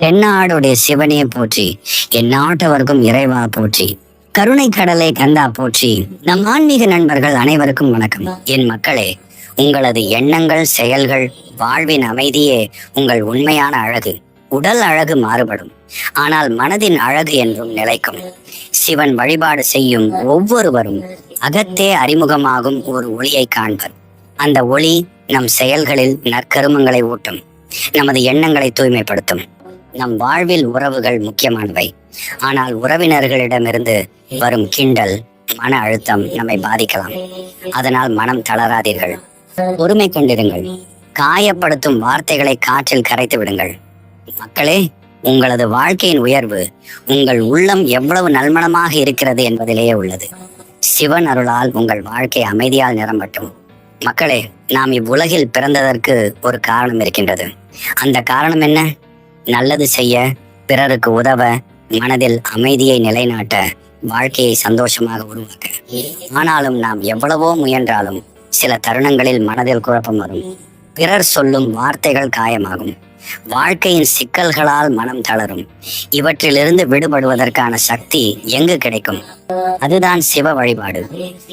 தென்னாடுடைய சிவனே போற்றி. என் நாட்டவர்க்கும் இறைவா போற்றி. கருணை கடலை கந்தா போற்றி. நம் ஆன்மீக நண்பர்கள் அனைவருக்கும் வணக்கம். என் மக்களே உங்களது எண்ணங்கள் செயல்கள் வாழ்வின் அமைதியே உங்கள் உண்மையான அழகு. உடல் அழகு மாறுபடும். ஆனால் மனதின் அழகு என்றும் நிலைக்கும். சிவன் வழிபாடு செய்யும் ஒவ்வொருவரும் அகத்தே அறிமுகமாகும் ஒரு ஒளியை காண்பர். அந்த ஒளி நம் செயல்களில் நற்கருமங்களை ஊட்டும். நமது எண்ணங்களை தூய்மைப்படுத்தும். நம் வாழ்வில் உறவுகள் முக்கியமானவை. ஆனால் உறவினர்களிடமிருந்து வரும் கிண்டல் மன அழுத்தம் நம்மை பாதிக்கலாம். அதனால் மனம் தளராதீர்கள். பொறுமை கொண்டிருங்கள். காயப்படுத்தும் வார்த்தைகளை காற்றில் கரைத்து விடுங்கள். மக்களே உங்களது வாழ்க்கையின் உயர்வு உங்கள் உள்ளம் எவ்வளவு நல்மணமாக இருக்கிறது என்பதிலேயே உள்ளது. சிவன் அருளால் உங்கள் வாழ்க்கை அமைதியால் நிரம்பட்டும். மக்களே நாம் இவ்வுலகில் பிறந்ததற்கு ஒரு காரணம் இருக்கின்றது. அந்த காரணம் என்ன? நல்லது செய்ய பிறருக்கு உதவ மனதில் அமைதியை நிலைநாட்ட வாழ்க்கையை சந்தோஷமாக உருவாக்க. ஆனாலும் நாம் எவ்வளவோ முயன்றாலும் சில தருணங்களில் மனதில் குழப்பம் வரும். பிறர் சொல்லும் வார்த்தைகள் காயமாகும். வாழ்க்கையின் சிக்கல்களால் மனம் தளரும். இவற்றிலிருந்து விடுபடுவதற்கான சக்தி எங்கு கிடைக்கும்? அதுதான் சிவ வழிபாடு.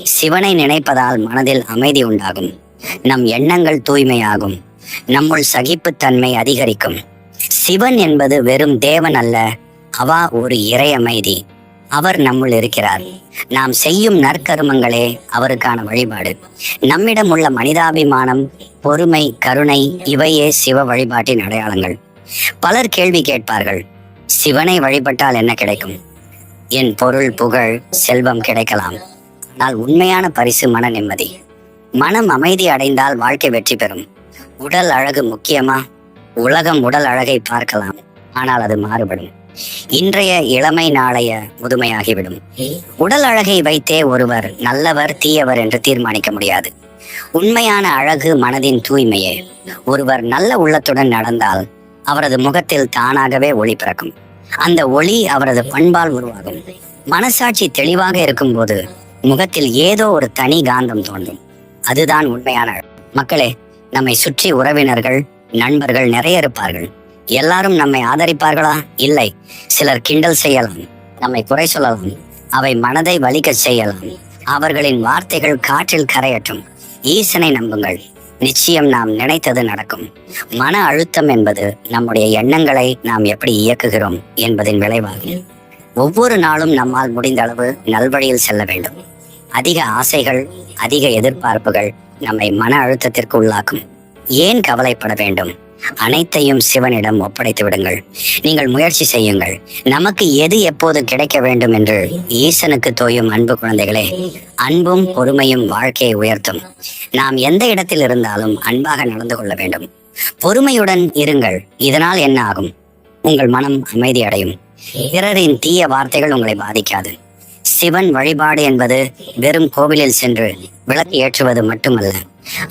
சிவனை நினைப்பதால் மனதில் அமைதி உண்டாகும். நம் எண்ணங்கள் தூய்மையாகும். நம்முள் சகிப்புத்தன்மை அதிகரிக்கும். சிவன் என்பது வெறும் தேவன் அல்ல. அவா ஒரு இறை அமைதி அவர் நம்முள் இருக்கிறார். நாம் செய்யும் நற்கருமங்களே அவருக்கான வழிபாடு. நம்மிடம் உள்ள மனிதாபிமானம் பொறுமை கருணை இவையே சிவ வழிபாட்டின் அடையாளங்கள். பலர் கேள்வி கேட்பார்கள் சிவனை வழிபட்டால் என்ன கிடைக்கும்? என் பொருள் புகழ் செல்வம் கிடைக்கலாம். ஆனால் உண்மையான பரிசு மன நிம்மதி. மனம் அமைதி அடைந்தால் வாழ்க்கை வெற்றி பெறும். உடல் அழகு முக்கியமா? உலகம் உடல் அழகை பார்க்கலாம். ஆனால் அது மாறுபடும். இன்றைய இளமை நாளைய முதுமையாகிவிடும். உடல் அழகை வைத்தே ஒருவர் நல்லவர் தீயவர் என்று தீர்மானிக்க முடியாது. உண்மையான அழகு மனதின் தூய்மையே. ஒருவர் நல்ல உள்ளத்துடன் நடந்தால் அவரது முகத்தில் தானாகவே ஒளி பிறக்கும். அந்த ஒளி அவரது பண்பால் உருவாகும். மனசாட்சி தெளிவாக இருக்கும்போது முகத்தில் ஏதோ ஒரு தனி காந்தம் தோன்றும். அதுதான் உண்மையான அழகு. மக்களே நம்மை சுற்றி உறவினர்கள் நண்பர்கள் நிறைய இருப்பார்கள். எல்லாரும் நம்மை ஆதரிப்பார்களா? இல்லை. சிலர் கிண்டல் செய்யலாம். நம்மை குறை சொல்லலாம். அவை மனதை வலிக்கச் செய்யலாம். அவர்களின் வார்த்தைகள் காற்றில் கரையற்றும் ஈசனை நம்புங்கள். நிச்சயம் நாம் நினைத்தது நடக்கும். மன அழுத்தம் என்பது நம்முடைய எண்ணங்களை நாம் எப்படி இயக்குகிறோம் என்பதின் விளைவாகும். ஒவ்வொரு நாளும் நம்மால் முடிந்த அளவு நல்வழியில் செல்ல வேண்டும். அதிக ஆசைகள் அதிக எதிர்பார்ப்புகள் நம்மை மன அழுத்தத்திற்கு உள்ளாக்கும். ஏன் கவலைப்பட வேண்டும்? அனைத்தையும் சிவனிடம் ஒப்படைத்து விடுங்கள். நீங்கள் முயற்சி செய்யுங்கள். நமக்கு எது எப்போது கிடைக்க வேண்டும் என்று ஈசனுக்கு தோயும் அன்பு குழந்தைகளே அன்பும் பொறுமையும் வாழ்க்கையை உயர்த்தும். நாம் எந்த இடத்தில் இருந்தாலும் அன்பாக நடந்து கொள்ள வேண்டும். பொறுமையுடன் இருங்கள். இதனால் என்ன ஆகும்? உங்கள் மனம் அமைதி அடையும். பிறரின் தீய வார்த்தைகள் உங்களை பாதிக்காது. சிவன் வழிபாடு என்பது வெறும் கோவிலில் சென்று விளக்கு ஏற்றுவது மட்டுமல்ல.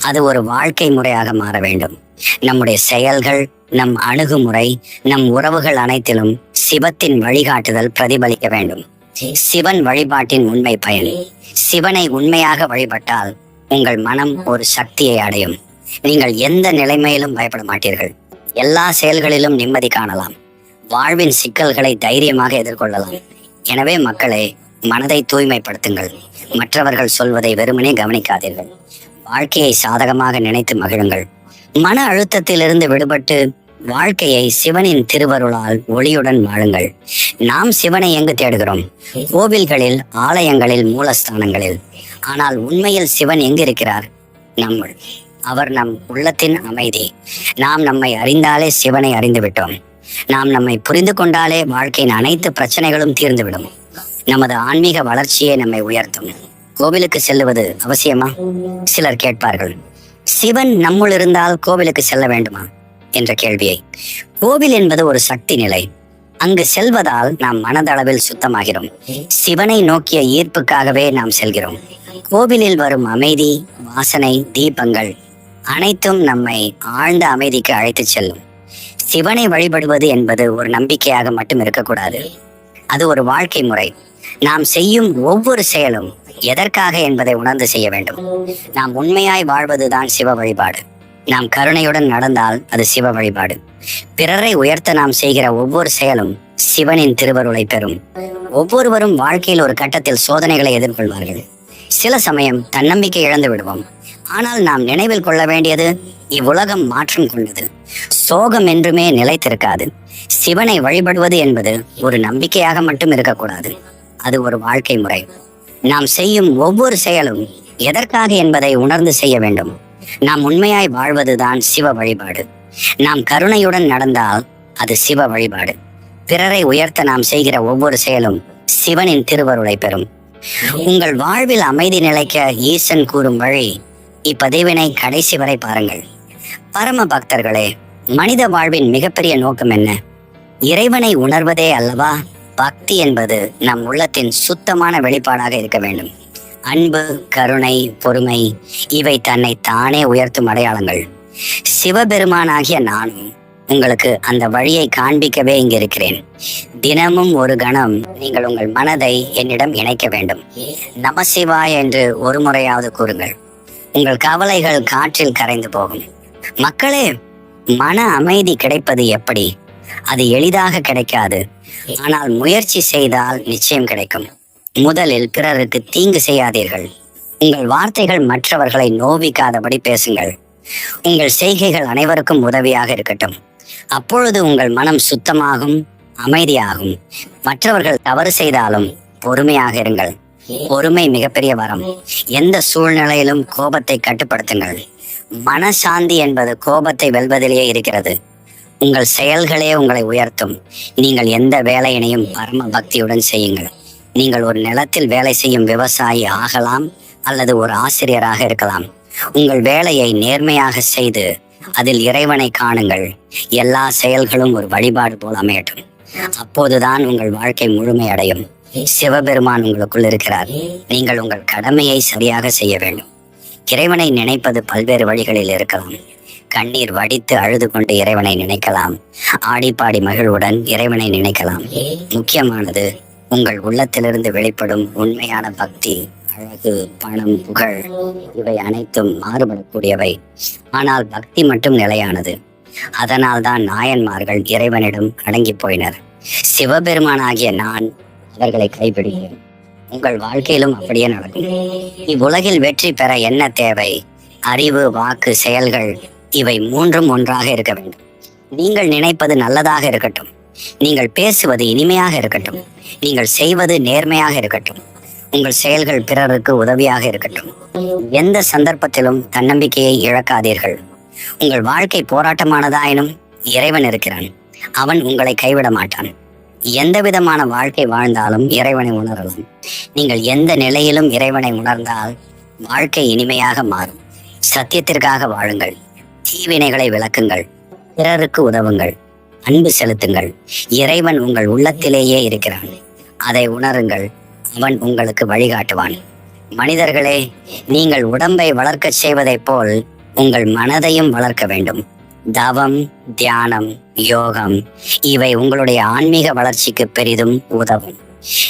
அது ஒரு வாழ்க்கை முறையாக மாற வேண்டும். நம்முடைய செயல்கள் நம் அணுகுமுறை நம் உறவுகள் அனைத்திலும் சிவத்தின் வழிகாட்டுதல் பிரதிபலிக்க வேண்டும். சிவன் வழிபாட்டின் உண்மை பயன். சிவனை உண்மையாக வழிபட்டால் உங்கள் மனம் ஒரு சக்தியை அடையும். நீங்கள் எந்த நிலைமையிலும் பயப்பட மாட்டீர்கள். எல்லா செயல்களிலும் நிம்மதி காணலாம். வாழ்வின் சிக்கல்களை தைரியமாக எதிர்கொள்ளலாம். எனவே மக்களே மனதை தூய்மைப்படுத்துங்கள். மற்றவர்கள் சொல்வதை வெறுமனே கவனிக்காதீர்கள். வாழ்க்கையை சாதகமாக நினைத்து மகிழுங்கள். மன அழுத்தத்திலிருந்து விடுபட்டு வாழ்க்கையை சிவனின் திருவருளால் ஒளியுடன் வாழுங்கள். நாம் சிவனை எங்கு தேடுகிறோம்? கோவில்களில் ஆலயங்களில் மூலஸ்தானங்களில். ஆனால் உண்மையில் சிவன் எங்கு இருக்கிறார் நம்முள். அவர் நம் உள்ளத்தின் அமைதி. நாம் நம்மை அறிந்தாலே சிவனை அறிந்துவிட்டோம். நாம் நம்மை புரிந்து கொண்டாலே வாழ்க்கையின் அனைத்து பிரச்சனைகளும் தீர்ந்துவிடும். நமது ஆன்மீக வளர்ச்சியை நம்மை உயர்த்தும். கோவிலுக்கு செல்லுவது அவசியமா? சிலர் கேட்பார்கள் சிவன் நம்முள் இருந்தால் கோவிலுக்கு செல்ல வேண்டுமா? என்ற கேள்வியை. கோவில் என்பது ஒரு சக்தி நிலை. அங்கு செல்வதால் நாம் மனதளவில் சுத்தமாகிறோம். சிவனை நோக்கிய ஈர்ப்புக்காகவே நாம் செல்கிறோம். கோவிலில் வரும் அமைதி வாசனை தீபங்கள் அனைத்தும் நம்மை ஆழ்ந்த அமைதிக்கு அழைத்துச் செல்லும். சிவனை வழிபடுவது என்பது ஒரு நம்பிக்கையாக மட்டும் இருக்கக்கூடாது. அது ஒரு வாழ்க்கை முறை. நாம் செய்யும் ஒவ்வொரு செயலும் எதற்காக என்பதை உணர்ந்து செய்ய வேண்டும். நாம் உண்மையாய் வாழ்வதுதான் சிவ வழிபாடு. நாம் கருணையுடன் நடந்தால் அது சிவ வழிபாடு. பிறரை உயர்த்த நாம் செய்கிற ஒவ்வொரு செயலும் சிவனின் திருவருளை பெறும். ஒவ்வொருவரும் வாழ்க்கையில் ஒரு கட்டத்தில் சோதனைகளை எதிர்கொள்வார்கள். சில சமயம் தன்னம்பிக்கை இழந்து விடுவோம். ஆனால் நாம் நினைவில் கொள்ள வேண்டியது இவ்வுலகம் மாற்றம் கொண்டது. சோகம் என்றுமே நிலைத்திருக்காது. சிவனை வழிபடுவது என்பது ஒரு நம்பிக்கையாக மட்டும் இருக்கக்கூடாது. அது ஒரு வாழ்க்கை முறை. நாம் செய்யும் ஒவ்வொரு செயலும் எதற்காக என்பதை உணர்ந்து செய்ய வேண்டும். நாம் உண்மையாய் வாழ்வதுதான் சிவ வழிபாடு. நாம் கருணையுடன் நடந்தால் அது சிவ வழிபாடு. பிறரை உயர்த்த நாம் செய்கிற ஒவ்வொரு செயலும் சிவனின் திருவருளை பெறும். உங்கள் வாழ்வில் அமைதி நிலைக்க ஈசன் கூறும் வழி இப்பதிவினை கடைசி வரை பாருங்கள். பரம பக்தர்களே மனித வாழ்வின் மிகப்பெரிய நோக்கம் என்ன? இறைவனை உணர்வதே அல்லவா? பக்தி என்பது நம் உள்ளத்தின் சுத்தமான வெளிப்பாடாக இருக்க வேண்டும். அன்பு கருணை பொறுமை இவை தன்னை தானே உயர்த்தும் அடையாளங்கள். சிவபெருமானாகிய நானும் உங்களுக்கு அந்த வழியை காண்பிக்கவே இங்கு இருக்கிறேன். தினமும் ஒரு கணம் நீங்கள் உங்கள் மனதை என்னிடம் இணைக்க வேண்டும். நமசிவாய் என்று ஒரு முறையாவது கூறுங்கள். உங்கள் கவலைகள் காற்றில் கரைந்து போகும். மக்களே மன அமைதி கிடைப்பது எப்படி? அது எளிதாக கிடைக்காது. ஆனால் முயற்சி செய்தால் நிச்சயம் கிடைக்கும். முதலில் பிறருக்கு தீங்கு செய்யாதீர்கள். உங்கள் வார்த்தைகள் மற்றவர்களை நோவிக்காதபடி பேசுங்கள். உங்கள் செய்கைகள் அனைவருக்கும் உதவியாக இருக்கட்டும். அப்பொழுது உங்கள் மனம் சுத்தமாகும் அமைதியாகும். மற்றவர்கள் தவறு செய்தாலும் பொறுமையாக இருங்கள். பொறுமை மிகப்பெரிய வரம். எந்த சூழ்நிலையிலும் கோபத்தை கட்டுப்படுத்துங்கள். மனசாந்தி என்பது கோபத்தை வெல்வதிலேயே இருக்கிறது. உங்கள் செயல்களே உங்களை உயர்த்தும். நீங்கள் எந்த வேலையினையும் பரம பக்தியுடன் செய்யுங்கள். நீங்கள் ஒரு நிலத்தில் வேலை செய்யும் விவசாயி ஆகலாம் அல்லது ஒரு ஆசிரியராக இருக்கலாம். உங்கள் வேலையை நேர்மையாக செய்து அதில் இறைவனை காணுங்கள். எல்லா செயல்களும் ஒரு வழிபாடு போல் அமையட்டும். அப்போதுதான் உங்கள் வாழ்க்கை முழுமை அடையும் சிவபெருமான் உங்களுக்குள் இருக்கிறார். நீங்கள் உங்கள் கடமையை சரியாக செய்ய வேண்டும். இறைவனை நினைப்பது பல்வேறு வழிகளில் இருக்கலாம். கண்ணீர் வடித்து அழுது கொண்டு இறைவனை நினைக்கலாம். ஆடிப்பாடி மகிழ்வுடன் இறைவனை நினைக்கலாம். முக்கியமானது உங்கள் உள்ளத்திலிருந்து வெளிப்படும் உண்மையான பக்தி அழகு பணம் புகழ் இவை அனைத்தும் மாறுபடக்கூடியவை. ஆனால் பக்தி மட்டும் நிலையானது. அதனால்தான் நாயன்மார்கள் இறைவனிடம் அடங்கி போயினர். சிவபெருமானாகிய நான் அவர்களை கைப்பிடிக்கிறேன் உங்கள் வாழ்க்கையிலும் அப்படியே நடக்கும். இவ்வுலகில் வெற்றி பெற என்ன தேவை? அறிவு வாக்கு செயல்கள் இவை மூன்றும் ஒன்றாக இருக்க வேண்டும். நீங்கள் நினைப்பது நல்லதாக இருக்கட்டும். நீங்கள் பேசுவது இனிமையாக இருக்கட்டும். நீங்கள் செய்வது நேர்மையாக இருக்கட்டும். உங்கள் செயல்கள் பிறருக்கு உதவியாக இருக்கட்டும். எந்த சந்தர்ப்பத்திலும் தன்னம்பிக்கையை இழக்காதீர்கள். உங்கள் வாழ்க்கை போராட்டமானதாயினும் இறைவன் இருக்கிறான். அவன் உங்களை கைவிட மாட்டான். எந்த விதமான வாழ்க்கை வாழ்ந்தாலும் இறைவனை உணரலாம். நீங்கள் எந்த நிலையிலும் இறைவனை உணர்ந்தால் வாழ்க்கை இனிமையாக மாறும். சத்தியத்திற்காக வாழுங்கள். தீவினைகளை விளக்குங்கள். பிறருக்கு உதவுங்கள். அன்பு செலுத்துங்கள். இறைவன் உங்கள் உள்ளத்திலேயே இருக்கிறான். அதை உணருங்கள். அவன் உங்களுக்கு வழிகாட்டுவான். மனிதர்களே நீங்கள் உடம்பை வளர்க்கச் செய்வதைப் போல் உங்கள் மனதையும் வளர்க்க வேண்டும். தவம் தியானம் யோகம் இவை உங்களுடைய ஆன்மீக வளர்ச்சிக்கு பெரிதும் உதவும்.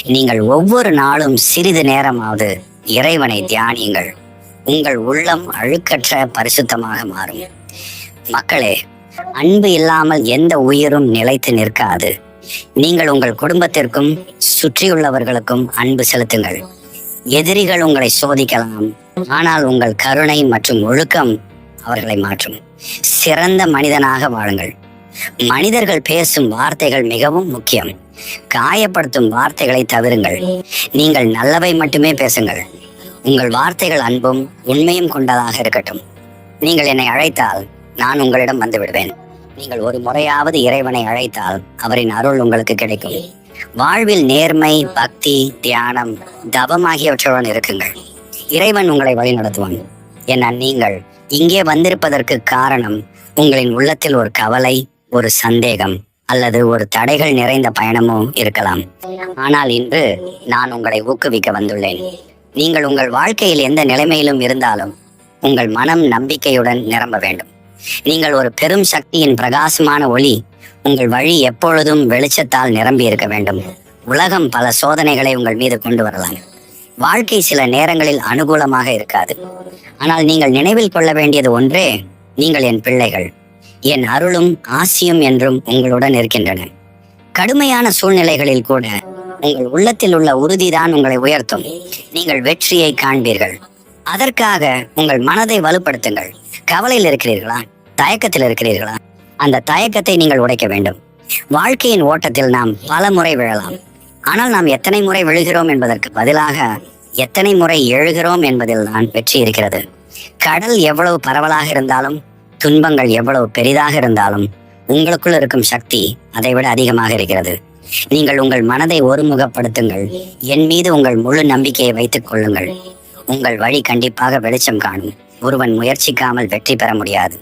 நீங்கள் ஒவ்வொரு நாளும் சிறிது நேரமாவது இறைவனை தியானியுங்கள். உங்கள் உள்ளம் அழுக்கற்ற பரிசுத்தமாக மாறும். மக்களே அன்பு இல்லாமல் எந்த உயிரும் நிலைத்து நிற்காது. நீங்கள் உங்கள் குடும்பத்திற்கும் சுற்றியுள்ளவர்களுக்கும் அன்பு செலுத்துங்கள். எதிரிகள் உங்களை சோதிக்கலாம் ஆனால் உங்கள் கருணை மற்றும் ஒழுக்கம் அவர்களை மாற்றும். சிறந்த மனிதனாக வாழுங்கள். மனிதர்கள் பேசும் வார்த்தைகள் மிகவும் முக்கியம். காயப்படுத்தும் வார்த்தைகளை தவிருங்கள். நீங்கள் நல்லவை மட்டுமே பேசுங்கள். உங்கள் வார்த்தைகள் அன்பும் உண்மையும் கொண்டதாக இருக்கட்டும். நீங்கள் என்னை அழைத்தால் நான் உங்களிடம் வந்து விடுவேன். நீங்கள் ஒரு முறையாவது இறைவனை அழைத்தால் அவரின் அருள் உங்களுக்கு கிடைக்கும். வாழ்வில் நேர்மை பக்தி தியானம் தபம் ஆகியவற்றுடன் இருக்குங்கள். இறைவன் உங்களை வழிநடத்துவான். என நீங்கள் இங்கே வந்திருப்பதற்கு காரணம் உங்களின் உள்ளத்தில் ஒரு கவலை ஒரு சந்தேகம் அல்லது ஒரு தடைகள் நிறைந்த பயணமோ இருக்கலாம். ஆனால் இன்று நான் உங்களை ஊக்குவிக்க வந்துள்ளேன். நீங்கள் உங்கள் வாழ்க்கையில் எந்த நிலைமையிலும் இருந்தாலும் உங்கள் மனம் நம்பிக்கையுடன் நிரம்ப வேண்டும். நீங்கள் ஒரு பெரும் சக்தியின் பிரகாசமான ஒளி உங்கள் வழி எப்பொழுதும் வெளிச்சத்தால் நிரம்பி இருக்க வேண்டும். உலகம் பல சோதனைகளை உங்கள் மீது கொண்டு வரலாம். வாழ்க்கை சில நேரங்களில் அனுகூலமாக இருக்காது. ஆனால் நீங்கள் நினைவில் கொள்ள வேண்டியது ஒன்றே நீங்கள் என் பிள்ளைகள். என் அருளும் ஆசியும் என்றும் உங்களுடன் இருக்கின்றன. கடுமையான சூழ்நிலைகளில் கூட உங்கள் உள்ளத்தில் உள்ள உறுதிதான் உங்களை உயர்த்தும். நீங்கள் வெற்றியை காண்பீர்கள். அதற்காக உங்கள் மனதை வலுப்படுத்துங்கள். கவலையில் இருக்கிறீர்களா? தயக்கத்தில் இருக்கிறீர்களா? அந்த தயக்கத்தை நீங்கள் உடைக்க வேண்டும். வாழ்க்கையின் ஓட்டத்தில் நாம் பல முறை விழலாம். ஆனால் நாம் எத்தனை முறை விழுகிறோம் என்பதற்கு பதிலாக எத்தனை முறை எழுகிறோம் என்பதில் தான் வெற்றி இருக்கிறது. கடல் எவ்வளவு பரவலாக இருந்தாலும் துன்பங்கள் எவ்வளவு பெரிதாக இருந்தாலும் உங்களுக்குள் இருக்கும் சக்தி அதைவிட அதிகமாக இருக்கிறது. நீங்கள் உங்கள் மனதை ஒருமுகப்படுத்துங்கள். என் மீது உங்கள் முழு நம்பிக்கையை வைத்துக் கொள்ளுங்கள். உங்கள் வழி கண்டிப்பாக வெளிச்சம் காணும். ஒருவன் முயற்சிக்காமல் வெற்றி பெற முடியாது.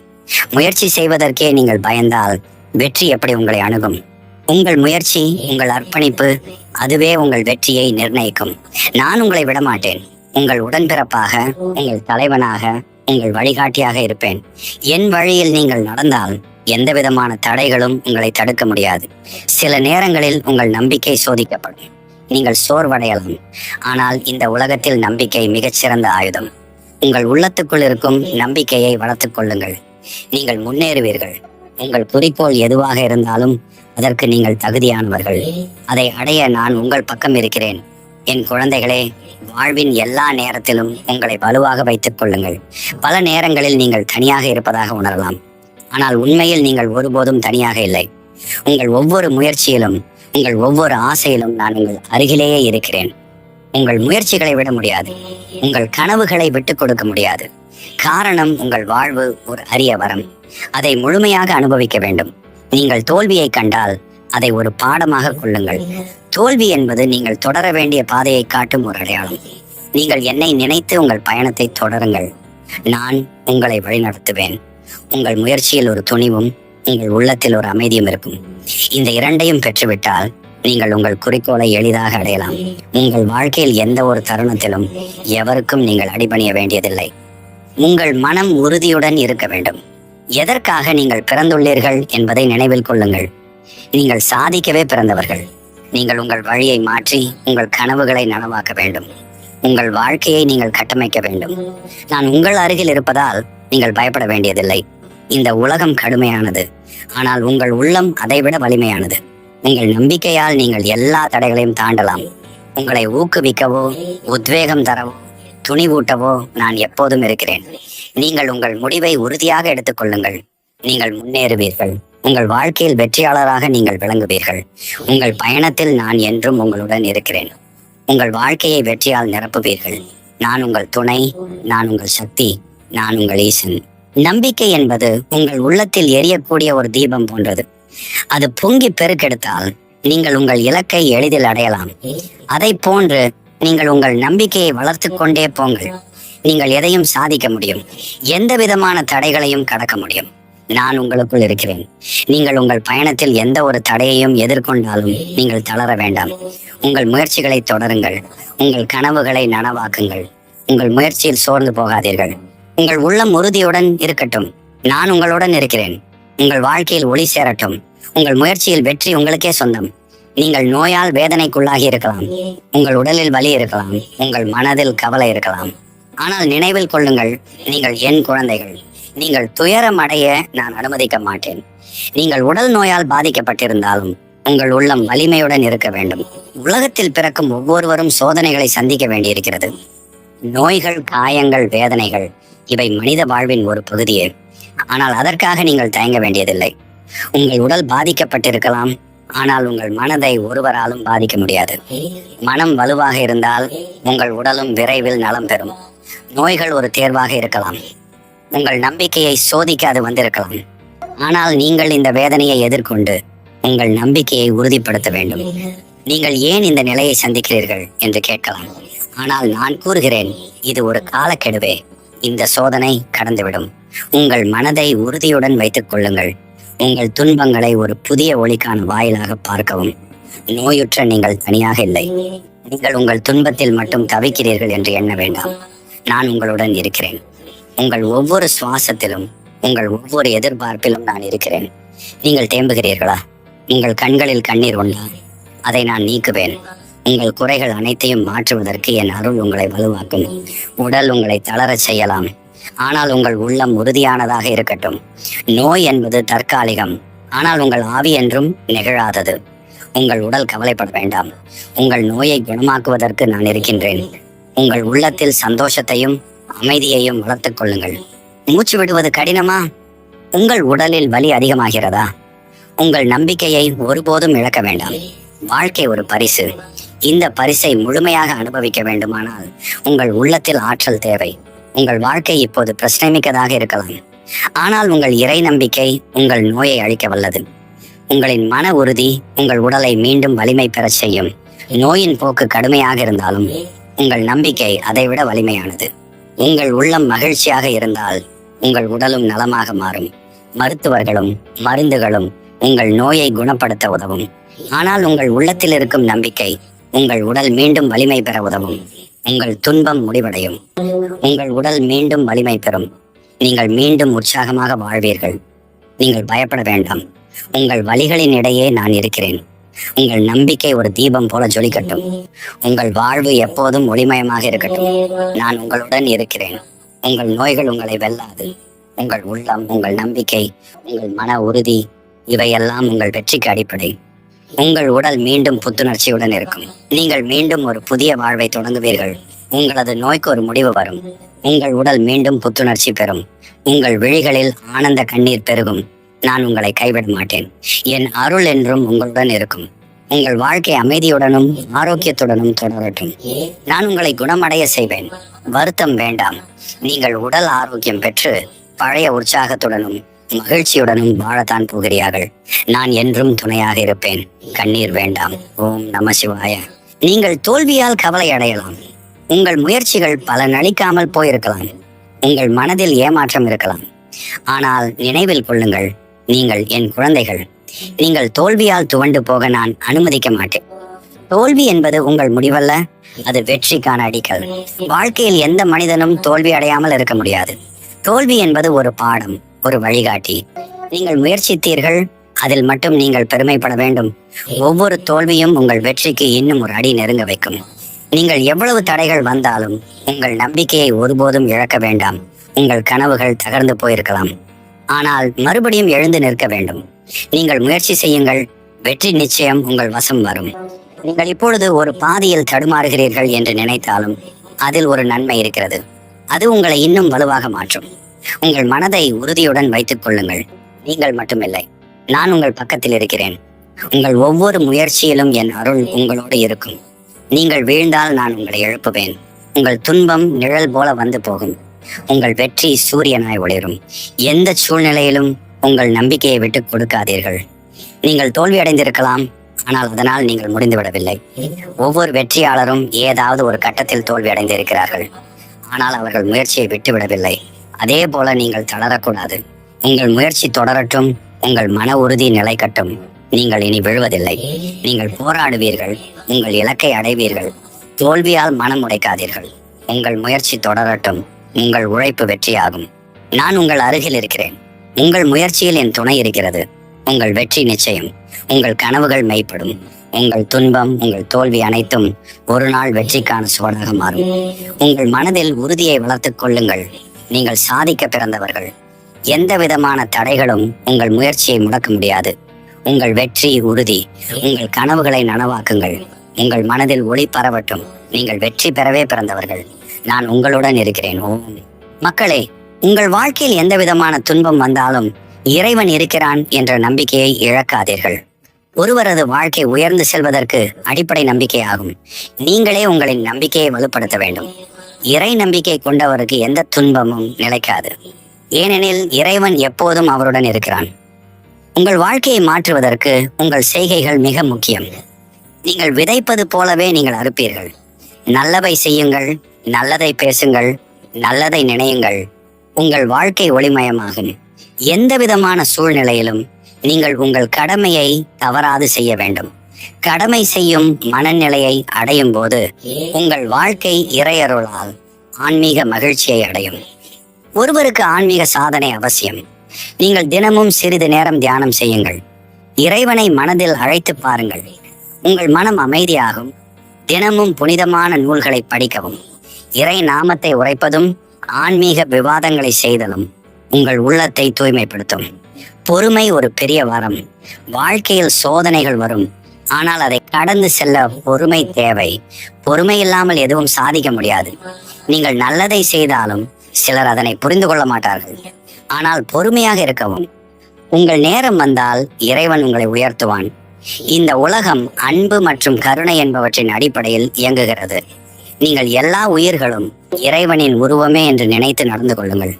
முயற்சி செய்வதற்கே நீங்கள் பயந்தால் வெற்றி எப்படி உங்களை அணுகும்? உங்கள் முயற்சி உங்கள் அர்ப்பணிப்பு அதுவே உங்கள் வெற்றியை நிர்ணயிக்கும். நான் உங்களை விடமாட்டேன். உங்கள் உடன்பிறப்பாக உங்கள் தலைவனாக உங்கள் வழிகாட்டியாக இருப்பேன். என் வழியில் நீங்கள் நடந்தால் எந்த விதமான தடைகளும் உங்களை தடுக்க முடியாது. சில நேரங்களில் உங்கள் நம்பிக்கை சோதிக்கப்படும். நீங்கள் சோர்வடையலாம். ஆனால் இந்த உலகத்தில் நம்பிக்கை மிகச்சிறந்த ஆயுதம். உங்கள் உள்ளத்துக்குள் இருக்கும் நம்பிக்கையை வளர்த்துக் கொள்ளுங்கள். நீங்கள் முன்னேறுவீர்கள். உங்கள் குறிக்கோள் எதுவாக இருந்தாலும் அதற்கு நீங்கள் தகுதியானவர்கள். அதை அடைய நான் உங்கள் பக்கம் இருக்கிறேன். என் குழந்தைகளே வாழ்வின் எல்லா நேரத்திலும் உங்களை வலுவாக வைத்துக் கொள்ளுங்கள். பல நேரங்களில் நீங்கள் தனியாக இருப்பதாக உணரலாம். ஆனால் உண்மையில் நீங்கள் ஒருபோதும் தனியாக இல்லை. உங்கள் ஒவ்வொரு முயற்சியிலும் உங்கள் ஒவ்வொரு ஆசையிலும் நான் உங்கள் அருகிலேயே இருக்கிறேன். உங்கள் முயற்சிகளை விட முடியாது. உங்கள் கனவுகளை விட்டுக் கொடுக்க முடியாது. காரணம் உங்கள் வாழ்வு ஒரு அரிய வரம். அதை முழுமையாக அனுபவிக்க வேண்டும். நீங்கள் தோல்வியை கண்டால் அதை ஒரு பாடமாக கொள்ளுங்கள். தோல்வி என்பது நீங்கள் தொடர வேண்டிய பாதையை காட்டும் ஒரு அடையாளம். நீங்கள் என்னை நினைத்து உங்கள் பயணத்தை தொடருங்கள். நான் உங்களை வழிநடத்துவேன். உங்கள் முயற்சியில் ஒரு துணிவும் உங்கள் உள்ளத்தில் ஒரு அமைதியும் இருக்கும். இந்த இரண்டையும் பெற்றுவிட்டால் நீங்கள் உங்கள் குறிக்கோளை எளிதாக அடையலாம். உங்கள் வாழ்க்கையில் எந்த ஒரு தருணத்திலும் எவருக்கும் நீங்கள் அடிபணிய வேண்டியதில்லை. உங்கள் மனம் உறுதியுடன் இருக்க வேண்டும். எதற்காக நீங்கள் பிறந்துள்ளீர்கள் என்பதை நினைவில் கொள்ளுங்கள். நீங்கள் சாதிக்கவே பிறந்தவர்கள். நீங்கள் உங்கள் வழியை மாற்றி உங்கள் கனவுகளை நனவாக்க வேண்டும். உங்கள் வாழ்க்கையை நீங்கள் கட்டமைக்க வேண்டும். நான் உங்கள் அருகில் இருப்பதால் நீங்கள் பயப்பட வேண்டியதில்லை. இந்த உலகம் கடுமையானது. ஆனால் உங்கள் உள்ளம் அதைவிட வலிமையானது. உங்கள் நம்பிக்கையால் நீங்கள் எல்லா தடைகளையும் தாண்டலாம். உங்களை ஊக்குவிக்கவோ உத்வேகம் தரவோ துணிவூட்டவோ நான் எப்போதும் இருக்கிறேன். நீங்கள் உங்கள் முடிவை உறுதியாக எடுத்துக்கொள்ளுங்கள் நீங்கள் முன்னேறுவீர்கள். உங்கள் வாழ்க்கையில் வெற்றியாளராக நீங்கள் விளங்குவீர்கள். உங்கள் பயணத்தில் நான் என்றும் உங்களுடன் இருக்கிறேன். உங்கள் வாழ்க்கையை வெற்றியால் நிரப்புவீர்கள். நான் உங்கள் துணை நான் உங்கள் சக்தி நான் உங்கள் ஈசன். நம்பிக்கை என்பது உங்கள் உள்ளத்தில் எரியக்கூடிய ஒரு தீபம் போன்றது. அது பொங்கி பெருக்கெடுத்தால் நீங்கள் உங்கள் இலக்கை எளிதில் அடையலாம். அதை போன்று நீங்கள் உங்கள் நம்பிக்கையை வளர்த்து கொண்டே போங்கள். நீங்கள் எதையும் சாதிக்க முடியும். எந்த விதமான தடைகளையும் கடக்க முடியும். நான் உங்களுக்குள் இருக்கிறேன். நீங்கள் உங்கள் பயணத்தில் எந்த ஒரு தடையையும் எதிர்கொண்டாலும் நீங்கள் தளர வேண்டாம். உங்கள் முயற்சிகளை தொடருங்கள். உங்கள் கனவுகளை நனவாக்குங்கள். உங்கள் முயற்சியில் சோர்ந்து போகாதீர்கள். உங்கள் உள்ளம் உறுதியுடன் இருக்கட்டும். நான் உங்களுடன் இருக்கிறேன். உங்கள் வாழ்க்கையில் ஒளி சேரட்டும். உங்கள் முயற்சியில் வெற்றி உங்களுக்கே சொந்தம். நீங்கள் நோயால் வேதனைக்குள்ளாகி இருக்கலாம். உங்கள் உடலில் வலி இருக்கலாம். உங்கள் மனதில் கவலை இருக்கலாம். ஆனால் நினைவில் கொள்ளுங்கள் நீங்கள் என் குழந்தைகள். நீங்கள் துயரம் அடைய நான் அனுமதிக்க மாட்டேன். நீங்கள் உடல் நோயால் பாதிக்கப்பட்டிருந்தாலும் உங்கள் உள்ளம் வலிமையுடன் இருக்க வேண்டும். உலகத்தில் பிறக்கும் ஒவ்வொருவரும் சோதனைகளை சந்திக்க வேண்டியிருக்கிறது. நோய்கள் காயங்கள் வேதனைகள் இவை மனித வாழ்வின் ஒரு பகுதியே. ஆனால் அதற்காக நீங்கள் தயங்க வேண்டியதில்லை. உங்கள் உடல் பாதிக்கப்பட்டிருக்கலாம் ஆனால் உங்கள் மனதை ஒருவராலும் பாதிக்க முடியாது. மனம் வலுவாக இருந்தால் உங்கள் உடலும் விரைவில் நலம் பெறும். நோய்கள் ஒரு தேர்வாக இருக்கலாம். உங்கள் நம்பிக்கையை சோதிக்க அது வந்திருக்கலாம். ஆனால் நீங்கள் இந்த வேதனையை எதிர்கொண்டு உங்கள் நம்பிக்கையை உறுதிப்படுத்த வேண்டும். நீங்கள் ஏன் இந்த நிலையை சந்திக்கிறீர்கள் என்று கேட்கலாம். ஆனால் நான் கூறுகிறேன் இது ஒரு காலக்கெடுவே. இந்த சோதனை கடந்துவிடும். உங்கள் மனதை உறுதியுடன் வைத்துக் கொள்ளுங்கள். உங்கள் துன்பங்களை ஒரு புதிய ஒளிக்கான வாயிலாக பார்க்கவும். நோயுற்ற நீங்கள் தனியாக இல்லை. நீங்கள் உங்கள் துன்பத்தில் மட்டும் தவிக்கிறீர்கள் என்று எண்ண வேண்டாம். நான் உங்களுடன் இருக்கிறேன். உங்கள் ஒவ்வொரு சுவாசத்திலும் உங்கள் ஒவ்வொரு எதிர்பார்ப்பிலும் நான் இருக்கிறேன். நீங்கள் தேம்புகிறீர்களா? உங்கள் கண்களில் கண்ணீர் உண்டா அதை நான் நீக்குவேன். உங்கள் குறைகள் அனைத்தையும் மாற்றுவதற்கு என் அருள் உங்களை வலுவாக்கும். உடல் உங்களை தளரச் செய்யலாம். ஆனால் உங்கள் உள்ளம் உறுதியானதாக இருக்கட்டும். நோய் என்பது தற்காலிகம். ஆனால் உங்கள் ஆவி என்றும் நிகழாதது. உங்கள் உடல் கவலைப்பட வேண்டாம். உங்கள் நோயை குணமாக்குவதற்கு நான் இருக்கின்றேன். உங்கள் உள்ளத்தில் சந்தோஷத்தையும் அமைதியையும் வளர்த்துக் கொள்ளுங்கள். மூச்சு விடுவது கடினமா? உங்கள் உடலில் வலி அதிகமாகிறதா? உங்கள் நம்பிக்கையை ஒருபோதும் இழக்க வேண்டாம். வாழ்க்கை ஒரு பரிசு. இந்த பரிசை முழுமையாக அனுபவிக்க வேண்டுமானால் உங்கள் உள்ளத்தில் ஆற்றல் தேவை. உங்கள் வாழ்க்கை இப்போது பிரச்சனைமிக்கதாக இருக்கலாம். ஆனால் உங்கள் இறை நம்பிக்கை உங்கள் நோயை அழிக்க வல்லது. உங்களின் மன உறுதி உங்கள் உடலை மீண்டும் வலிமை பெறச் செய்யும். நோயின் போக்கு கடுமையாக இருந்தாலும் உங்கள் நம்பிக்கை அதைவிட வலிமையானது. உங்கள் உள்ளம் மகிழ்ச்சியாக இருந்தால் உங்கள் உடலும் நலமாக மாறும். மருத்துவர்களும் மருந்துகளும் உங்கள் நோயை குணப்படுத்த உதவும். ஆனால் உங்கள் உள்ளத்தில் இருக்கும் நம்பிக்கை உங்கள் உடல் மீண்டும் வலிமை பெற உதவும். உங்கள் துன்பம் முடிவடையும். உங்கள் உடல் மீண்டும் வலிமை பெறும். நீங்கள் மீண்டும் உற்சாகமாக வாழ்வீர்கள். நீங்கள் பயப்பட வேண்டாம். உங்கள் வழிகளின் இடையே நான் இருக்கிறேன். உங்கள் நம்பிக்கை ஒரு தீபம் போல ஜொலிக்கட்டும். உங்கள் வாழ்வு எப்போதும் ஒளிமயமாக இருக்கட்டும். நான் உங்களுடன் இருக்கிறேன். உங்கள் நோய்கள் உங்களை வெல்லாது. உங்கள் உள்ளம் உங்கள் நம்பிக்கை உங்கள் மன உறுதி இவையெல்லாம் உங்கள் வெற்றிக்கு அடிப்படை. உங்கள் உடல் மீண்டும் புத்துணர்ச்சியுடன் இருக்கும். நீங்கள் மீண்டும் ஒரு புதிய வாழ்வை தொடங்குவீர்கள். உங்களது நோய்க்கு ஒரு முடிவு வரும். உங்கள் உடல் மீண்டும் புத்துணர்ச்சி பெறும். உங்கள் விழிகளில் ஆனந்த கண்ணீர் பெருகும். நான் உங்களை கைவிட மாட்டேன். என் அருள் என்றும் உங்களுடன் இருக்கும். உங்கள் வாழ்க்கை அமைதியுடனும் ஆரோக்கியத்துடனும் தொடரட்டும். நான் உங்களை குணமடைய செய்வேன். வருத்தம் வேண்டாம். நீங்கள் உடல் ஆரோக்கியம் பெற்று பழைய உற்சாகத்துடனும் மகிழ்ச்சியுடனும் வாழத்தான் போகிறீர்கள். நான் என்றும் துணையாக இருப்பேன். கண்ணீர் வேண்டாம். ஓம் நம சிவாய. நீங்கள் தோல்வியால் கவலை அடையலாம். உங்கள் முயற்சிகள் பலனளிக்காமல் போயிருக்கலாம். உங்கள் மனதில் ஏமாற்றம் இருக்கலாம். ஆனால் நினைவில் கொள்ளுங்கள் நீங்கள் என் குழந்தைகள். நீங்கள் தோல்வியால் துவண்டு போக நான் அனுமதிக்க மாட்டேன். தோல்வி என்பது உங்கள் முடிவல்ல அது வெற்றிக்கான அடிக்கல் வாழ்க்கையில் எந்த மனிதனும் தோல்வி அடையாமல் இருக்க முடியாது. தோல்வி என்பது ஒரு பாடம். ஒரு வழிகாட்டி. நீங்கள் முயற்சித்தீர்கள் அதில் மட்டும் நீங்கள் பெருமைப்பட வேண்டும். ஒவ்வொரு தோல்வியும் உங்கள் வெற்றிக்கு இன்னும் ஒரு அடி நெருங்க வைக்கும். நீங்கள் எவ்வளவு தடைகள் வந்தாலும் உங்கள் நம்பிக்கையை ஒருபோதும் இழக்க வேண்டாம். உங்கள் கனவுகள் தகர்ந்து போயிருக்கலாம். ஆனால் மறுபடியும் எழுந்து நிற்க வேண்டும். நீங்கள் முயற்சி செய்யுங்கள் வெற்றி நிச்சயம் உங்கள் வசம் வரும். நீங்கள் இப்பொழுது ஒரு பாதையில் தடுமாறுகிறீர்கள் என்று நினைத்தாலும் அதில் ஒரு நன்மை இருக்கிறது. அது உங்களை இன்னும் வலுவாக மாற்றும். உங்கள் மனதை உறுதியுடன் வைத்துக் கொள்ளுங்கள். நீங்கள் மட்டுமில்லை நான் உங்கள் பக்கத்தில் இருக்கிறேன். உங்கள் ஒவ்வொரு முயற்சியிலும் என் அருள் உங்களோடு இருக்கும். நீங்கள் வீழ்ந்தால் நான் உங்களை எழுப்புவேன். உங்கள் துன்பம் நிழல் போல வந்து போகும். உங்கள் வெற்றி சூரியனாய் ஒளிரும். எந்த சூழ்நிலையிலும் உங்கள் நம்பிக்கையை விட்டு கொடுக்காதீர்கள். நீங்கள் தோல்வி அடைந்திருக்கலாம் ஆனால் அதனால் நீங்கள் முடிந்துவிடவில்லை. ஒவ்வொரு வெற்றியாளரும் ஏதாவது ஒரு கட்டத்தில் தோல்வி அடைந்திருக்கிறார்கள் ஆனால் அவர்கள் முயற்சியை விட்டுவிடவில்லை. அதே போல நீங்கள் தளரக்கூடாது. உங்கள் முயற்சி தொடரட்டும் உங்கள் மன உறுதி நிலைக்கட்டும் நீங்கள் இனி விழுவதில்லை. நீங்கள் போராடுவீர்கள் உங்கள் இலக்கை அடைவீர்கள். தோல்வியால் மனம் உடைக்காதீர்கள். உங்கள் முயற்சி தொடரட்டும் உங்கள் உழைப்பு வெற்றியாகும். நான் உங்கள் அருகில் இருக்கிறேன். உங்கள் முயற்சியில் என் துணை இருக்கிறது. உங்கள் வெற்றி நிச்சயம். உங்கள் கனவுகள் மெய்ப்படும். உங்கள் துன்பம் உங்கள் தோல்வி அனைத்தும் ஒரு நாள் வெற்றிக்கான சுவடாக மாறும். உங்கள் மனதில் உறுதியை வளர்த்துக் கொள்ளுங்கள். நீங்கள் சாதிக்க பிறந்தவர்கள். எந்த விதமான தடைகளும் உங்கள் முயற்சியை முடக்க முடியாது. உங்கள் வெற்றி உறுதி. உங்கள் கனவுகளை நனவாக்குங்கள். உங்கள் மனதில் ஒளி பரவட்டும். நீங்கள் வெற்றி பெறவே பிறந்தவர்கள். நான் உங்களுடன் இருக்கிறேன். ஓம் மக்களே உங்கள் வாழ்க்கையில் எந்த விதமான துன்பம் வந்தாலும் இறைவன் இருக்கிறான் என்ற நம்பிக்கையை இழக்காதீர்கள். ஒருவரது வாழ்க்கை உயர்ந்து செல்வதற்கு அடிப்படை நம்பிக்கையாகும். நீங்களே உங்களின் நம்பிக்கையை வலுப்படுத்த வேண்டும். இறை நம்பிக்கை கொண்டவருக்கு எந்த துன்பமும் நிலைக்காது. ஏனெனில் இறைவன் எப்போதும் அவருடன் இருக்கிறான். உங்கள் வாழ்க்கையை மாற்றுவதற்கு உங்கள் செய்கைகள் மிக முக்கியம். நீங்கள் விதைப்பது போலவே நீங்கள் அறுப்பீர்கள். நல்லவை செய்யுங்கள் நல்லதை பேசுங்கள் நல்லதை நினையுங்கள். உங்கள் வாழ்க்கை ஒளிமயமாகும். எந்த விதமான சூழ்நிலையிலும் நீங்கள் உங்கள் கடமையை தவறாது செய்ய வேண்டும். கடமை செய்யும் மனநிலையை அடையும் போது உங்கள் வாழ்க்கை இறையருளால் ஆன்மீக மகிழ்ச்சியை அடையும். ஒருவருக்கு ஆன்மீக சாதனை அவசியம். நீங்கள் தினமும் சிறிது நேரம் தியானம் செய்யுங்கள். இறைவனை மனதில் அழைத்து பாருங்கள். உங்கள் மனம் அமைதியாகும். தினமும் புனிதமான நூல்களை படிக்கவும். இறை நாமத்தை உரைப்பதும் ஆன்மீக விவாதங்களை செய்தலும் உங்கள் உள்ளத்தை தூய்மைப்படுத்தும். பொறுமை ஒரு பெரிய வரம். வாழ்க்கையில் சோதனைகள் வரும். ஆனால் அதை கடந்து செல்ல பொறுமை தேவை. பொறுமை இல்லாமல் எதுவும் சாதிக்க முடியாது. நீங்கள் நல்லதை செய்தாலும் சிலர் அதனை புரிந்து கொள்ள மாட்டார்கள். ஆனால் பொறுமையாக இருக்கவும். உங்கள் நேரம் வந்தால் இறைவன் உங்களை உயர்த்துவான். இந்த உலகம் அன்பு மற்றும் கருணை என்பவற்றின் அடிப்படையில் இயங்குகிறது. நீங்கள் எல்லா உயிர்களும் இறைவனின் உருவமே என்று நினைத்து நடந்து கொள்ளுங்கள்.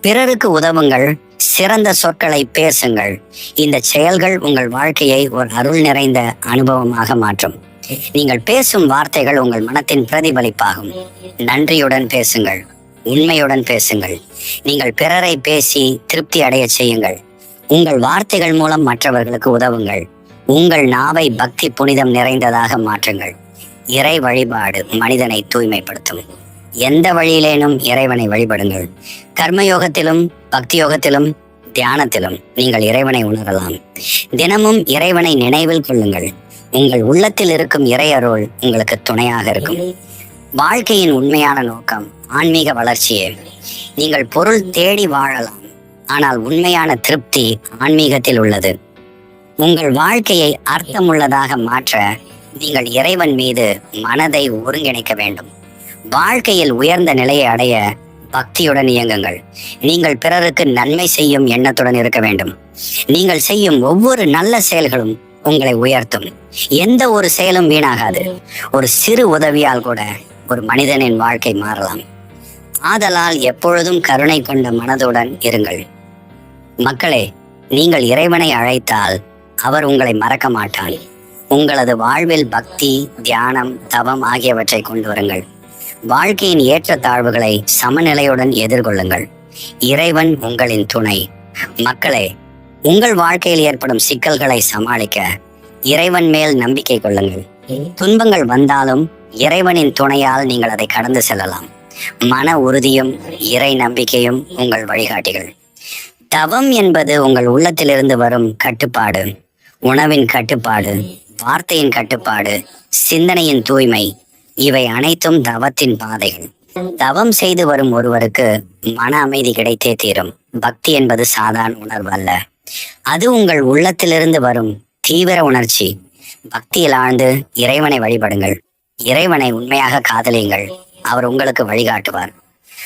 பிறருக்கு உதவுங்கள் சிறந்த சொற்களை பேசுங்கள். இந்த செயல்கள் உங்கள் வாழ்க்கையை ஒரு அருள் நிறைந்த அனுபவமாக மாற்றும். நீங்கள் பேசும் வார்த்தைகள் உங்கள் மனத்தின் பிரதிபலிப்பாகும். நன்றியுடன் பேசுங்கள் உண்மையுடன் பேசுங்கள். நீங்கள் பிறரை பேசி திருப்தி அடைய செய்யுங்கள். உங்கள் வார்த்தைகள் மூலம் மற்றவர்களுக்கு உதவுங்கள். உங்கள் நாவை பக்தி புனிதம் நிறைந்ததாக மாற்றுங்கள். இறை வழிபாடு மனிதனை தூய்மைப்படுத்தும். எந்த வழியிலேனும் இறைவனை வழிபடுங்கள். கர்மயோகத்திலும் பக்தி யோகத்திலும் தியானத்திலும் நீங்கள் இறைவனை உணரலாம். தினமும் இறைவனை நினைவில் கொள்ளுங்கள். உங்கள் உள்ளத்தில் இருக்கும் இறை அருள் உங்களுக்கு துணையாக இருக்கும். வாழ்க்கையின் உண்மையான நோக்கம் ஆன்மீக வளர்ச்சியே. நீங்கள் பொருள் தேடி வாழலாம். ஆனால் உண்மையான திருப்தி ஆன்மீகத்தில் உள்ளது. உங்கள் வாழ்க்கையை அர்த்தமுள்ளதாக மாற்ற நீங்கள் இறைவன் மீது மனதை ஒருங்கிணைக்க வேண்டும். வாழ்க்கையில் உயர்ந்த நிலையை அடைய பக்தியுடன் இயங்குங்கள். நீங்கள் பிறருக்கு நன்மை செய்யும் எண்ணத்துடன் இருக்க வேண்டும். நீங்கள் செய்யும் ஒவ்வொரு நல்ல செயல்களும் உங்களை உயர்த்தும். எந்த ஒரு செயலும் வீணாகாது. ஒரு சிறு உதவியால் கூட ஒரு மனிதனின் வாழ்க்கை மாறலாம். ஆதலால் எப்பொழுதும் கருணை கொண்ட மனதுடன் இருங்கள். மக்களே நீங்கள் இறைவனை அழைத்தால் அவர் உங்களை மறக்க மாட்டார். உங்களது வாழ்வில் பக்தி தியானம் தவம் ஆகியவற்றை கொண்டு வருங்கள். வாழ்க்கையின் ஏற்றத்தாழ்வுகளை சமநிலையுடன் எதிர்கொள்ளுங்கள். இறைவன் உங்களின் துணை. மக்களே உங்கள் வாழ்க்கையில் ஏற்படும் சிக்கல்களை சமாளிக்க இறைவன் மேல் நம்பிக்கை கொள்ளுங்கள். துன்பங்கள் வந்தாலும் இறைவனின் துணையால் நீங்கள் அதை கடந்து செல்லலாம். மன உறுதியும் இறை நம்பிக்கையும் உங்கள் வழிகாட்டிகள். தவம் என்பது உங்கள் உள்ளத்திலிருந்து வரும் கட்டுப்பாடு உணவின் கட்டுப்பாடு வார்த்தையின் கட்டுப்பாடு சிந்தனையின் தூய்மை இவை அனைத்தும் தவத்தின் பாதைகள். தவம் செய்து வரும் ஒருவருக்கு மன அமைதி கிடைத்தே தீரும். பக்தி என்பது சாதாரண உணர்வு அல்ல. அது உங்கள் உள்ளத்திலிருந்து வரும் தீவிர உணர்ச்சி. பக்தியில் ஆழ்ந்து இறைவனை வழிபடுங்கள். இறைவனை உண்மையாக காதலியுங்கள். அவர் உங்களுக்கு வழிகாட்டுவார்.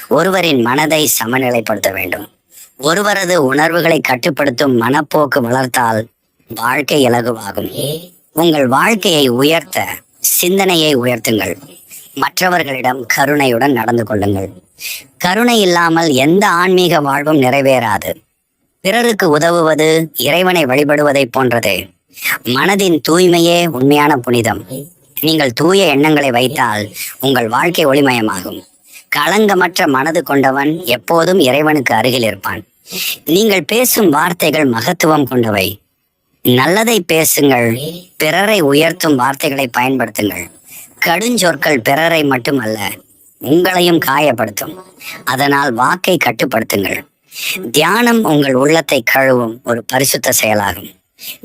ஒருவரின் மனதை சமநிலைப்படுத்த வேண்டும். ஒருவரது உணர்வுகளை கட்டுப்படுத்தும் மனப்போக்கு வளர்த்தால் வாழ்க்கை இலகுவாகும். உங்கள் வாழ்க்கையை உயர்த்த சிந்தனையை உயர்த்துங்கள். மற்றவர்களிடம் கருணையுடன் நடந்து கொள்ளுங்கள். கருணை இல்லாமல் எந்த ஆன்மீக வாழ்வும் நிறைவேறாது. பிறருக்கு உதவுவது இறைவனை வழிபடுவதைப் போன்றதே. மனதின் தூய்மையே உண்மையான புனிதம். நீங்கள் தூய எண்ணங்களை வைத்தால் உங்கள் வாழ்க்கை ஒளிமயமாகும். களங்கமற்ற மனது கொண்டவன் எப்போதும் இறைவனுக்கு அருகில் இருப்பான். நீங்கள் பேசும் வார்த்தைகள் மகத்துவம் கொண்டவை. நல்லதை பேசுங்கள் பிறரை உயர்த்தும் வார்த்தைகளை பயன்படுத்துங்கள். கடுஞ்சொற்கள் பிறரை மட்டுமல்ல உங்களையும் காயப்படுத்தும். அதனால் வாக்கை கட்டுப்படுத்துங்கள். தியானம் உங்கள் உள்ளத்தை கழுவும் ஒரு பரிசுத்த செயலாகும்.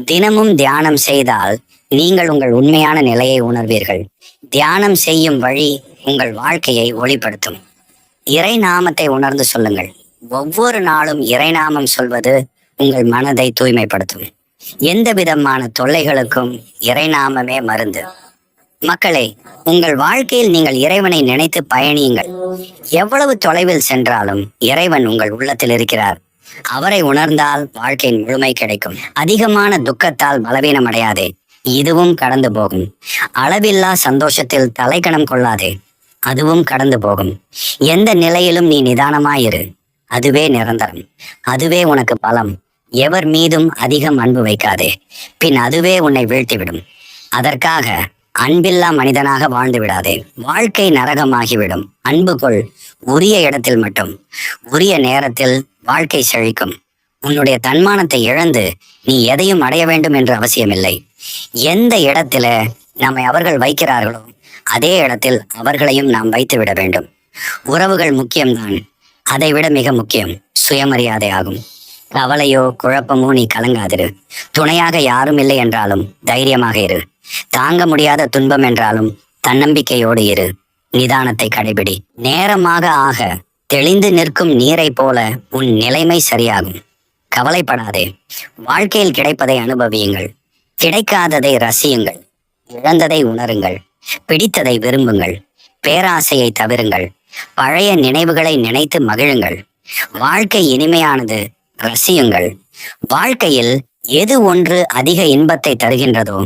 தினமும் தியானம் செய்தால் நீங்கள் உங்கள் உண்மையான நிலையை உணர்வீர்கள். தியானம் செய்யும் வழி உங்கள் வாழ்க்கையை ஒளிப்படுத்தும். இறை நாமத்தை உணர்ந்து சொல்லுங்கள். ஒவ்வொரு நாளும் இறைநாமம் சொல்வது உங்கள் மனதை தூய்மைப்படுத்தும். எந்த விதமான தொல்லைகளுக்கும் இறைநாமமே மருந்து. மக்களே உங்கள் வாழ்க்கையில் நீங்கள் இறைவனை நினைத்து பயணியுங்கள். எவ்வளவு தொலைவில் சென்றாலும் இறைவன் உங்கள் உள்ளத்தில் இருக்கிறார். அவரை உணர்ந்தால் வாழ்க்கையின் முழுமை கிடைக்கும். அதிகமான துக்கத்தால் பலவீனம் அடையாதே இதுவும் கடந்து போகும். அளவில்லா சந்தோஷத்தில் தலைக்கணம் கொள்ளாதே. அதுவும் கடந்து போகும். எந்த நிலையிலும் நீ நிதானமாயிரு. அதுவே நிரந்தரம். அதுவே உனக்கு பலம். எவர் மீதும் அதிகம் அன்பு வைக்காதே. பின் அதுவே உன்னை வீழ்த்திவிடும். அதற்காக அன்பில்லா மனிதனாக வாழ்ந்து விடாதே. வாழ்க்கை நரகமாகிவிடும். அன்பு கொள். உரிய இடத்தில் மட்டும். உரிய நேரத்தில் வாழ்க்கை செழிக்கும். உன்னுடைய தன்மானத்தை இழந்து நீ எதையும் அடைய வேண்டும் என்ற அவசியமில்லை. எந்த இடத்துல நம்மை அவர்கள் வைக்கிறார்களோ அதே இடத்தில் அவர்களையும் நாம் வைத்து விட வேண்டும். உறவுகள் முக்கியம்தான். அதைவிட மிக முக்கியம். சுயமரியாதை ஆகும். கவலையோ குழப்பமோ நீ கலங்காதிரு. துணையாக யாரும் இல்லை என்றாலும் தைரியமாக இரு. தாங்க முடியாத துன்பம் என்றாலும் தன்னம்பிக்கையோடு இரு. நிதானத்தை கடைபிடி. நேரமாக ஆக தெளிந்து நிற்கும் நீரைப் போல உன் நிலைமை சரியாகும். கவலைப்படாதே. வாழ்க்கையில் கிடைப்பதை அனுபவியுங்கள். கிடைக்காததை ரசியுங்கள். இழந்ததை உணருங்கள். பிடித்ததை விரும்புங்கள். பேராசையை தவிருங்கள். பழைய நினைவுகளை நினைத்து மகிழுங்கள். வாழ்க்கை இனிமையானது ரசியுங்கள் வாழ்க்கையில் எது ஒன்று அதிக இன்பத்தை தருகின்றதோ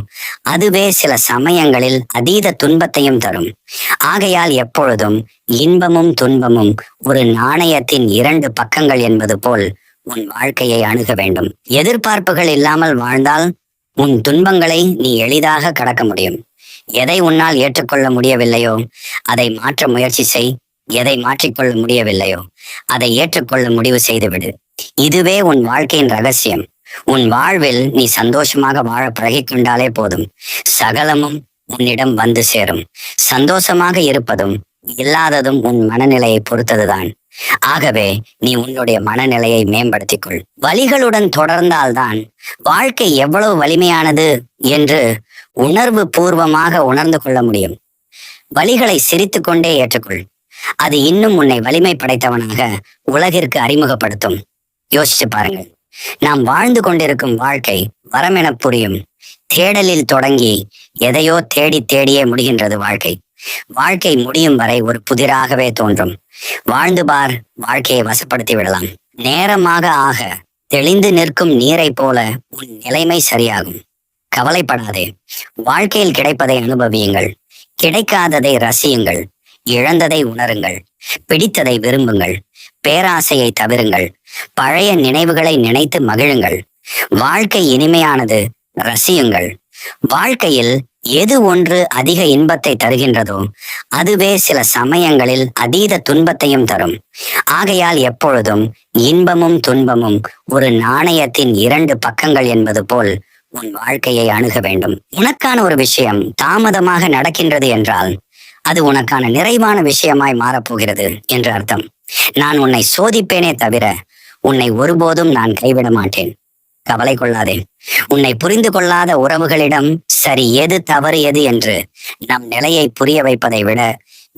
அதுவே சில சமயங்களில் அதீத துன்பத்தையும் தரும். ஆகையால் எப்பொழுதும் இன்பமும் துன்பமும் ஒரு நாணயத்தின் இரண்டு பக்கங்கள் என்பது போல் உன் வாழ்க்கையை அணுக வேண்டும். எதிர்பார்ப்புகள் இல்லாமல் வாழ்ந்தால் உன் துன்பங்களை நீ எளிதாக கடக்க முடியும். எதை உன்னால் ஏற்றுக்கொள்ள முடியவில்லையோ அதை மாற்ற முயற்சி செய். எதை மாற்றிக்கொள்ள முடியவில்லையோ அதை ஏற்றுக்கொள்ள முடிவு செய்துவிடு. இதுவே உன் வாழ்க்கையின் ரகசியம். உன் வாழ்வில் நீ சந்தோஷமாக வாழ பழகிக்கொண்டாலே போதும். சகலமும் உன்னிடம் வந்து சேரும். சந்தோஷமாக இருப்பதும் இல்லாததும் உன் மனநிலையை பொறுத்ததுதான். ஆகவே நீ உன்னுடைய மனநிலையை மேம்படுத்திக் கொள் வலிகளுடன் தொடர்ந்தால்தான் வாழ்க்கை எவ்வளவு வலிமையானது என்று உணர்வு பூர்வமாக உணர்ந்து கொள்ள முடியும். வலிகளை சிரித்துக்கொண்டே ஏற்றுக்கொள். அது இன்னும் உன்னை வலிமை படைத்தவனாக உலகிற்கு அறிமுகப்படுத்தும். யோசிச்சு பாருங்கள். நாம் வாழ்ந்து கொண்டிருக்கும் வாழ்க்கை வரமென புரியும். தேடலில் தொடங்கி எதையோ தேடி தேடியே முடிகின்றது வாழ்க்கை. வாழ்க்கை முடியும் வரை ஒரு புதிராகவே தோன்றும். வாழ்ந்து பார் வாழ்க்கையை வசப்படுத்தி விடலாம். நேரமாக ஆக தெளிந்து நிற்கும் நீரைப் போல உன் நிலைமை சரியாகும். கவலைப்படாதே. வாழ்க்கையில் கிடைப்பதை அனுபவியுங்கள். கிடைக்காததை ரசியுங்கள். இழந்ததை உணருங்கள் பிடித்ததை விரும்புங்கள் பேராசையை தவிருங்கள் பழைய நினைவுகளை நினைத்து மகிழுங்கள் வாழ்க்கை இனிமையானது ரசியுங்கள். வாழ்க்கையில் எது ஒன்று அதிக இன்பத்தை தருகின்றதோ அதுவே சில சமயங்களில் அதீத துன்பத்தையும் தரும். ஆகையால் எப்பொழுதும் இன்பமும் துன்பமும் ஒரு நாணயத்தின் இரண்டு பக்கங்கள் என்பது போல் உன் வாழ்க்கையை அணுக வேண்டும். உனக்கான ஒரு விஷயம் தாமதமாக நடக்கின்றது என்றால் அது உனக்கான நிறைவான விஷயமாய் மாறப்போகிறது என்று அர்த்தம். நான் உன்னை சோதிப்பேனே தவிர உன்னை ஒருபோதும் நான் கைவிட மாட்டேன். கவலை கொள்ளாதே. உன்னை புரிந்து கொள்ளாத உறவுகளிடம் சரி எது தவறு எது என்று நம் நிலையை புரிய வைப்பதை விட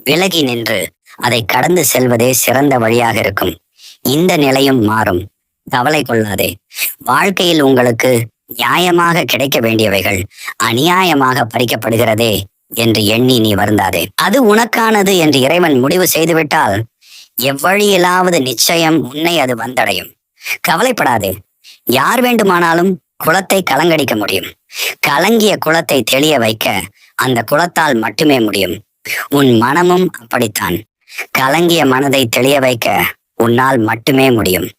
விலகி நின்று அதை கடந்து செல்வதே சிறந்த வழியாக இருக்கும். இந்த நிலையும் மாறும். கவலை கொள்ளாதே. வாழ்க்கையில் உங்களுக்கு நியாயமாக கிடைக்க வேண்டியவைகள் அநியாயமாக பறிக்கப்படுகிறதே என்று எண்ணி நீ வருந்தாதே. அது உனக்கானது என்று இறைவன் முடிவு செய்துவிட்டால் எவ்வழியிலாவது நிச்சயம் உன்னை அது வந்தடையும். கவலைப்படாதே. யார் வேண்டுமானாலும் குளத்தை கலங்கடிக்க முடியும். கலங்கிய குளத்தை தெளிய வைக்க அந்த குளத்தால் மட்டுமே முடியும். உன் மனமும் அப்படித்தான். கலங்கிய மனதை தெளிய வைக்க உன்னால் மட்டுமே முடியும்.